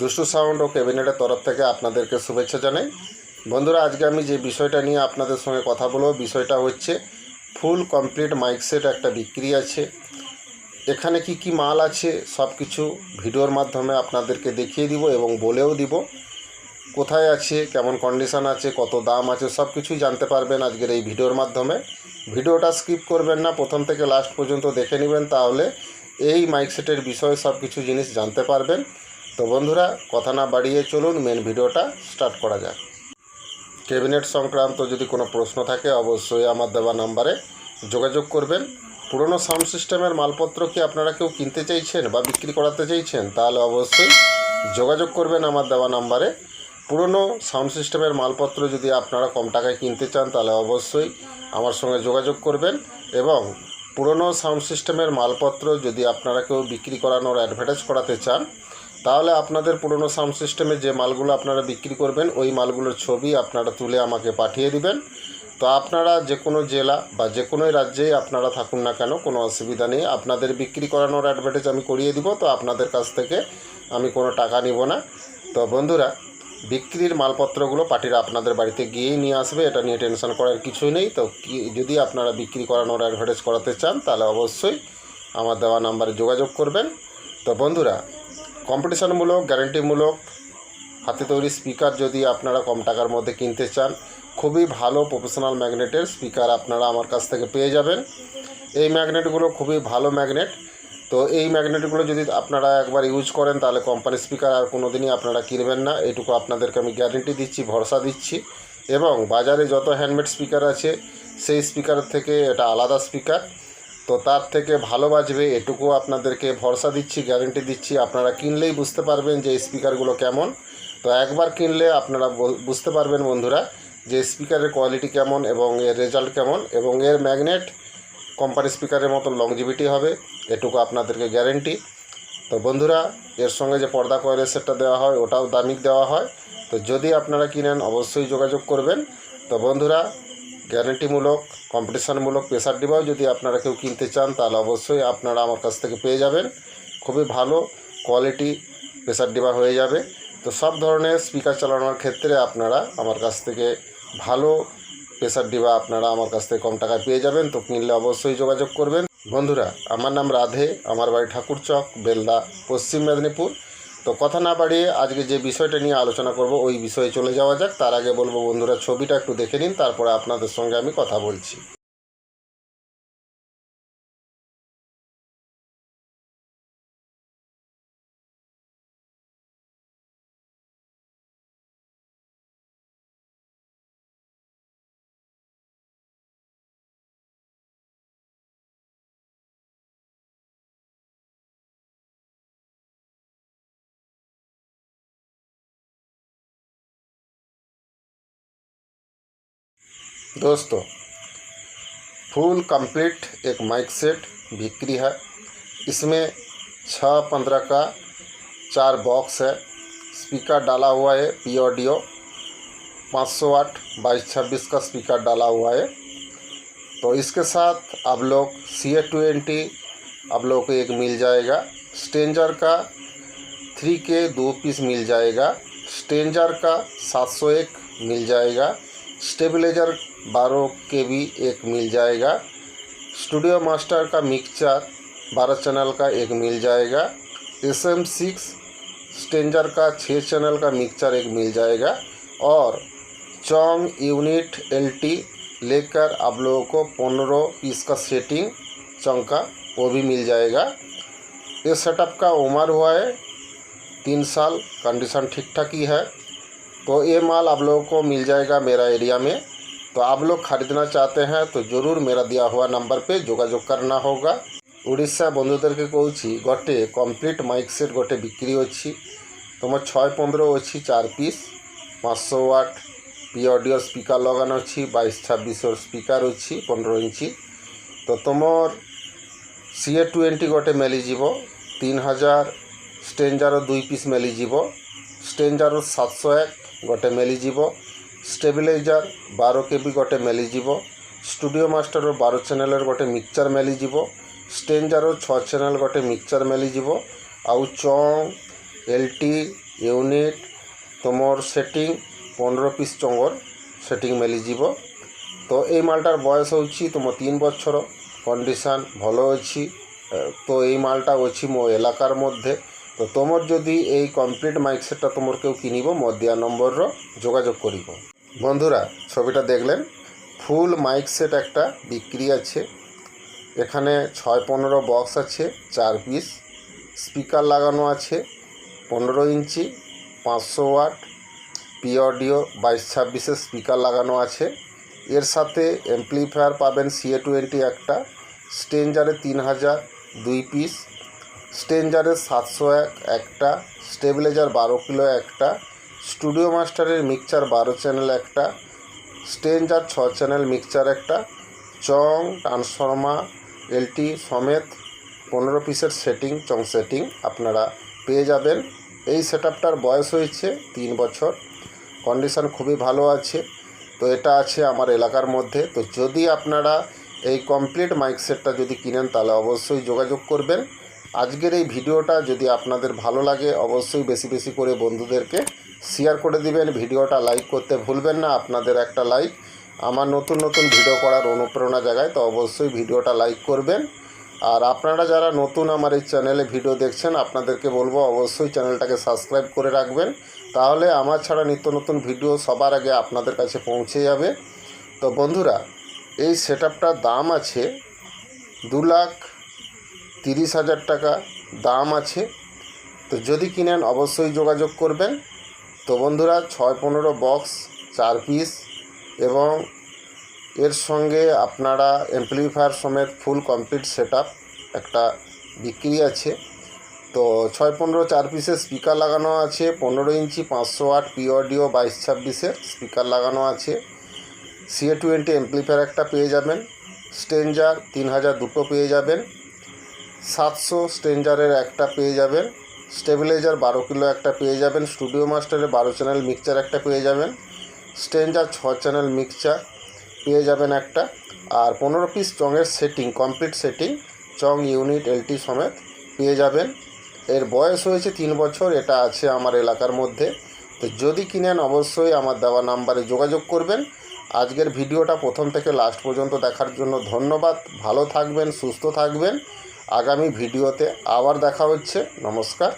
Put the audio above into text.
দুষ্টু sound oh ক্যাবিনেটের তরফ থেকে আপনাদেরকে শুভেচ্ছা জানাই। বন্ধুরা, আজকে আমি যে বিষয়টা নিয়ে আপনাদের সঙ্গে কথা বলব, বিষয়টা হচ্ছে ফুল কমপ্লিট মাইক সেট একটা বিক্রি আছে। এখানে কি কি মাল আছে সব কিছু ভিডিওর মাধ্যমে আপনাদেরকে দেখিয়ে দিব এবং বলেও দিব। কোথায় আছে, কেমন কন্ডিশন আছে, কত দাম আছে সব কিছুই জানতে পারবেন আজকের এই ভিডিওর মাধ্যমে। ভিডিওটা স্কিপ করবেন না, প্রথম থেকে লাস্ট পর্যন্ত দেখে নেবেন, তাহলে এই মাইক সেটের বিষয়ে সব কিছু জিনিস জানতে পারবেন। তো বন্ধুরা, কথা না বাড়িয়ে চলুন মেন ভিডিওটা স্টার্ট করা যাক। ক্যাবিনেট সংক্রান্ত যদি কোনো প্রশ্ন থাকে, অবশ্যই আমার দেওয়া নাম্বারে যোগাযোগ করবেন। পুরনো সাউন্ড সিস্টেমের মালপত্র কি আপনারা কেউ কিনতে চাইছেন বা বিক্রি করাতে চাইছেন? তাহলে অবশ্যই যোগাযোগ করবেন আমার দেওয়া নাম্বারে। পুরনো সাউন্ড সিস্টেমের মালপত্র যদি আপনারা কম টাকায় কিনতে চান, তাহলে অবশ্যই আমার সঙ্গে যোগাযোগ করবেন এবং পুরনো সাউন্ড সিস্টেমের মালপত্র যদি আপনারা কেউ বিক্রি করানোর অ্যাডভার্টাইজ করাতে চান তাহলে আপনাদের পুরনো সাউন্ড সিস্টেমে যে মালগুলো আপনারা বিক্রি করবেন, ওই মালগুলোর ছবি আপনারা তুলে আমাকে পাঠিয়ে দিবেন। তো আপনারা যে কোনো জেলা বা যে কোনো রাজ্যেই আপনারা থাকুন না কেন, কোনো অসুবিধা নেই। আপনাদের বিক্রি করানোর অ্যাডভার্টাইজ আমি করিয়ে দিব, তো আপনাদের কাছ থেকে আমি কোনো টাকা নিব না। তো বন্ধুরা, বিক্রির মালপত্রগুলো পার্টিরা আপনাদের বাড়িতে গিয়েই নিয়ে আসবে, এটা নিয়ে টেনশন করার কিছুই নেই। তো যদি আপনারা বিক্রি করানোর অ্যাডভার্টাইজ করাতে চান, তাহলে অবশ্যই আমার দেওয়া নাম্বারে যোগাযোগ করবেন। তো বন্ধুরা কম্পিটিশনমূলক, গ্যারেন্টিমূলক, হাতে তৈরি স্পিকার যদি আপনারা কম টাকার মধ্যে কিনতে চান, খুবই ভালো প্রফেশনাল ম্যাগনেটের স্পিকার আপনারা আমার কাছ থেকে পেয়ে যাবেন। এই ম্যাগনেটগুলো খুবই ভালো ম্যাগনেট। তো এই ম্যাগনেটগুলো যদি আপনারা একবার ইউজ করেন, তাহলে কোম্পানি স্পিকার আর কোনো দিনই আপনারা কিনবেন না। এটুকু আপনাদেরকে আমি গ্যারেন্টি দিচ্ছি, ভরসা দিচ্ছি। এবং বাজারে যত হ্যান্ডমেড স্পিকার আছে, সেই স্পিকার থেকে এটা আলাদা স্পিকার। তো তার থেকে ভালো বাজবে, এটুকু আপনাদেরকে ভরসা দিচ্ছি গ্যারেন্টি দিচ্ছি। আপনারা কিনলেই বুঝতে পারবেন যে স্পিকারগুলো কেমন। তো একবার কিনলে আপনারা বুঝতে পারবেন বন্ধুরা যে স্পিকারের কোয়ালিটি কেমন এবং এর রেজাল্ট কেমন এবং এর ম্যাগনেট কোম্পানি স্পিকারের মতো লংজিভিটি হবে, এটুকু আপনাদেরকে গ্যারেন্টি তো বন্ধুরা, এর সঙ্গে যে পর্দা কয়েলের সেটটা দেওয়া হয়, ওটাও দামিক দেওয়া হয়। তো যদি আপনারা কিনেন, অবশ্যই যোগাযোগ করবেন। তো বন্ধুরা গ্যারেন্টিমূলক কম্পিটিশনমূলক প্রেসার ডিবাও যদি আপনারা কেউ কিনতে চান, তাহলে অবশ্যই আপনারা আমার কাছ থেকে পেয়ে যাবেন। খুবই ভালো কোয়ালিটি প্রেসার ডিবা হয়ে যাবে। তো সব ধরনের স্পিকার চালানোর ক্ষেত্রে আপনারা আমার কাছ থেকে ভালো প্রেসার ডিবা আপনারা আমার কাছ থেকে কম টাকায় পেয়ে যাবেন। তো কিনলে অবশ্যই যোগাযোগ করবেন। বন্ধুরা, আমার নাম রাধে, আমার বাড়ি ঠাকুরচক, বেলদা, পশ্চিম মেদিনীপুর। তো কথা না বাড়িয়ে আজকে যে বিষয়টা নিয়ে আলোচনা করব, ওই বিষয়ে চলে যাওয়া যাক। তার আগে বলব বন্ধুরা, ছবিটা একটু দেখে নিন, তারপরে আপনাদের সঙ্গে আমি কথা বলছি। दोस्तों, फुल कंप्लीट एक माइक सेट बिक्री है। इसमें छः पंद्रह का चार बॉक्स है। स्पीकर डाला हुआ है पी ऑडियो पाँच सौ आठ बाईस छब्बीस का स्पीकर डाला हुआ है। तो इसके साथ आप लोग सी ए ट्वेंटी, आप लोग को एक मिल जाएगा। स्टेंजर का थ्री के दो पीस मिल जाएगा। स्टेंजर का सात सौ एक मिल जाएगा। स्टेबलाइजर बारह के भी एक मिल जाएगा। स्टूडियो मास्टर का मिक्सचर बारह चैनल का एक मिल जाएगा। एस एम सिक्स स्टेंजर का छः चैनल का मिक्सचर एक मिल जाएगा। और चौंग यूनिट एल टी लेकर आप लोगों को पंद्रह पीस का सेटिंग चौंग का, वो भी मिल जाएगा। ये सेटअप का उम्र हुआ है तीन साल कंडीशन ठीक ठाक ही है। तो ये माल आप लोगों को मिल जाएगा मेरा एरिया में। तो आप लोग खरीदना चाहते हैं तो ज़रूर मेरा दिया हुआ नंबर पे যোগাযোগ करना होगा। উড়িষ্যা বন্ধুদেরকে কৌছি গটে কমপ্লিট মাইক সেট গটে বিক্রি অছি তোমার ছয় পনেরো অছি চার পিস পাঁচশো ওয়াট পি অডিও স্পিকার লগানো অছি বাইশ ছাব্বিশর স্পিকার অছি পনেরো ইঞ্চি তো তোমার সিএ টোয়েন্টি গটে মেলিযিব তিন হাজার স্টেঞ্জারও দুই পিস মেলিযিব স্টেঞ্জারও সাতশো এক গটে মেলিযিব ଷ୍ଟେବିଲାଇଜର ବାର କେ ବି ଗୋଟେ ମିଳିଯିବ ଷ୍ଟୁଡ଼ିଓ ମାଷ୍ଟର ବାର ଚ୍ୟାନେଲ୍ର ଗୋଟେ ମିକ୍ସଚର୍ ମିଳିଯିବ ଷ୍ଟେଞ୍ଜାର ଛଅ ଚ୍ୟାନେଲ୍ ଗୋଟେ ମିକ୍ସଚର୍ ମିଳିଯିବ ଆଉ ଚଙ୍ଗ ଏଲ୍ ଟି ୟୁନିଟ୍ ତୁମର ସେଟିଂ ପନ୍ଦର ପିସ୍ ଚଙ୍ଗର ସେଟିଂ ମିଳିଯିବ ତ ଏଇ ମାଲଟାର ବୟସ ହେଉଛି ତୁମ ତିନି ବର୍ଷର କଣ୍ଡିସନ୍ ଭଲ ଅଛି ତ ଏଇ ମାଲଟା ଅଛି ମୋ ଏଲାକାର ମଧ୍ୟ ତ ତୁମର ଯଦି ଏଇ କମ୍ପ୍ଲିଟ୍ ମାଇକ୍ ସେଟ୍ଟା ତୁମର କେଉଁ କିଣିବ ମୋ ଦିଆ ନମ୍ବରର ଯୋଗାଯୋଗ କରିବ বন্ধুরা, ছবিটা দেখলেন। ফুল মাইক সেট একটা বিক্রি আছে। এখানে ছয় পনেরো বক্স আছে, চার পিস। স্পিকার লাগানো আছে, পনেরো ইঞ্চি, পাঁচশো ওয়াট। পি অডিও বাইশ ছাব্বিশের স্পিকার লাগানো আছে। এর সাথে অ্যাম্পলিফায়ার পাবেন সিএ টোয়েন্টি একটা। স্টেঞ্জারে তিন হাজার দুই পিস। স্টেঞ্জারের সাতশো এক একটা। স্টেবিলাইজার বারো কিলো একটা। স্টুডিও মাস্টারের মিক্সচার বারো চ্যানেল একটা স্টেঞ্জার ছ চ্যানেল মিক্সচার একটা, চং, ট্রান্সফর্মা, এলটি সমেত পনেরো পিসের সেটিং, চং সেটিং আপনারা পেয়ে যাবেন। এই সেট বয়স হয়েছে তিন বছর, কন্ডিশন খুবই ভালো আছে। তো এটা আছে আমার এলাকার মধ্যে। তো যদি আপনারা এই কমপ্লিট মাইক সেটটা যদি কিনেন, তাহলে অবশ্যই যোগাযোগ করবেন। আজকের এই ভিডিওটা যদি আপনাদের ভালো লাগে, অবশ্যই বেশি বেশি করে বন্ধুদেরকে শেয়ার করে দিবেন, ভিডিওটা লাইক করতে ভুলবেন না, আপনাদের একটা লাইক আমার নতুন নতুন ভিডিও করার অনুপ্রেরণা জাগায়, তো অবশ্যই ভিডিওটা লাইক করবেন। আর আপনারা যারা নতুন আমার এই চ্যানেলে ভিডিও দেখছেন, আপনাদেরকে বলব অবশ্যই চ্যানেলটাকে সাবস্ক্রাইব করে রাখবেন। তাহলে আমার ছাড়া নিত্য নতুন ভিডিও সবার আগে আপনাদের কাছে পৌঁছে যাবে। তো বন্ধুরা, এই সেট দাম আছে দু লাখ তিরিশ হাজার টাকা, দাম আছে। তো যদি কিনেন, অবশ্যই যোগাযোগ করবেন। তো বন্ধুরা, ছয় পনেরো বক্স চার পিস এবং এর সঙ্গে আপনারা অ্যাম্পলিফায়ার সমেত ফুল কমপ্লিট সেট একটা বিক্রি আছে। তো ছয় পনেরো, চার পিসের স্পিকার লাগানো আছে, পনেরো ইঞ্চি পাঁচশো আট পি অডিও বাইশ ছাব্বিশের স্পিকার লাগানো আছে। সিএ টোয়েন্টি অ্যাম্পলিফায়ার একটা পেয়ে যাবেন স্টেঞ্জার তিন হাজার দুটো পেয়ে যাবেন, সাতশো স্টেঞ্জারের একটা পেয়ে যাবেন। স্টেবিলাইজার বারো কিলো একটা পেয়ে যাবেন, স্টুডিও মাস্টারে বারো চ্যানেল মিক্সচার একটা পেয়ে যাবেন স্টেঞ্জার ছ চ্যানেল মিক্সচার পেয়ে যাবেন একটা, আর পনেরো পিস চঙের সেটিং, কমপ্লিট সেটিং, চং ইউনিট এলটি সমেত পেয়ে যাবেন। এর বয়স হয়েছে তিন বছর, এটা আছে আমার এলাকার মধ্যে। তো যদি কিনেন, অবশ্যই আমার দেওয়া নাম্বারে যোগাযোগ করবেন। আজকের ভিডিওটা প্রথম থেকে লাস্ট পর্যন্ত দেখার জন্য ধন্যবাদ। ভালো থাকবেন, সুস্থ থাকবেন। আগামী ভিডিওতে আবার দেখা হচ্ছে। নমস্কার।